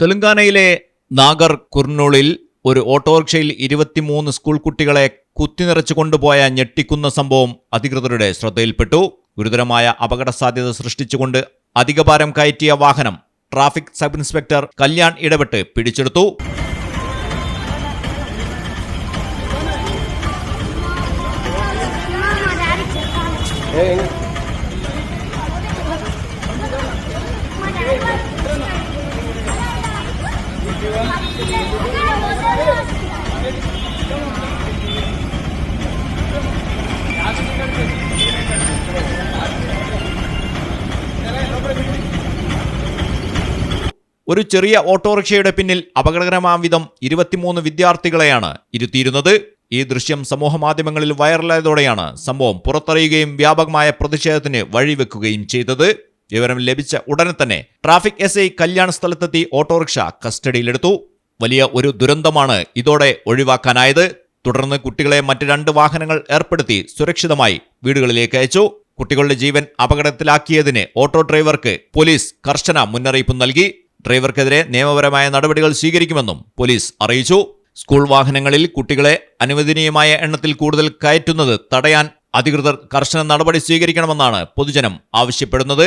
തെലങ്കാനയിലെ നാഗർ കുർണൂളിൽ ഒരു ഓട്ടോറിക്ഷയിൽ ഇരുപത്തിമൂന്ന് സ്കൂൾ കുട്ടികളെ കുത്തിനിറച്ചു കൊണ്ടുപോയ ഞെട്ടിക്കുന്ന സംഭവം അധികൃതരുടെ ശ്രദ്ധയിൽപ്പെട്ടു ഗുരുതരമായ അപകട സാധ്യത സൃഷ്ടിച്ചുകൊണ്ട് അധികഭാരം കയറ്റിയ വാഹനം ട്രാഫിക് സബ് ഇൻസ്പെക്ടർ കല്യാൺ ഇടപെട്ട് പിടിച്ചെടുത്തു ഒരു ചെറിയ ഓട്ടോറിക്ഷയുടെ പിന്നിൽ അപകടകരമാം വിധം ഇരുപത്തിമൂന്ന് വിദ്യാർത്ഥികളെയാണ് ഇരുത്തിയിരുന്നത്. ഈ ദൃശ്യം സമൂഹമാധ്യമങ്ങളിൽ വൈറലായതോടെയാണ് സംഭവം പുറത്തറിയുകയും വ്യാപകമായ പ്രതിഷേധത്തിന് വഴിവെക്കുകയും ചെയ്തത്. വിവരം ലഭിച്ച ഉടനെ തന്നെ ട്രാഫിക് എസ് ഐ കല്യാൺ സ്ഥലത്തെത്തി ഓട്ടോറിക്ഷ കസ്റ്റഡിയിലെടുത്തു. വലിയ ഒരു ദുരന്തമാണ് ഇതോടെ ഒഴിവാക്കാനായത്. തുടർന്ന് കുട്ടികളെ മറ്റ് രണ്ട് വാഹനങ്ങൾ ഏർപ്പെടുത്തി സുരക്ഷിതമായി വീടുകളിലേക്ക് അയച്ചു. കുട്ടികളുടെ ജീവൻ അപകടത്തിലാക്കിയതിന് ഓട്ടോ ഡ്രൈവർക്ക് പോലീസ് കർശന മുന്നറിയിപ്പ് നൽകി. ഡ്രൈവർക്കെതിരെ നിയമപരമായ നടപടികൾ സ്വീകരിക്കുമെന്നും പോലീസ് അറിയിച്ചു. സ്കൂൾ വാഹനങ്ങളിൽ കുട്ടികളെ അനുവദനീയമായ എണ്ണത്തിൽ കൂടുതൽ കയറ്റുന്നത് തടയാൻ അധികൃതർ കർശന നടപടി സ്വീകരിക്കണമെന്നാണ് പൊതുജനം ആവശ്യപ്പെടുന്നത്.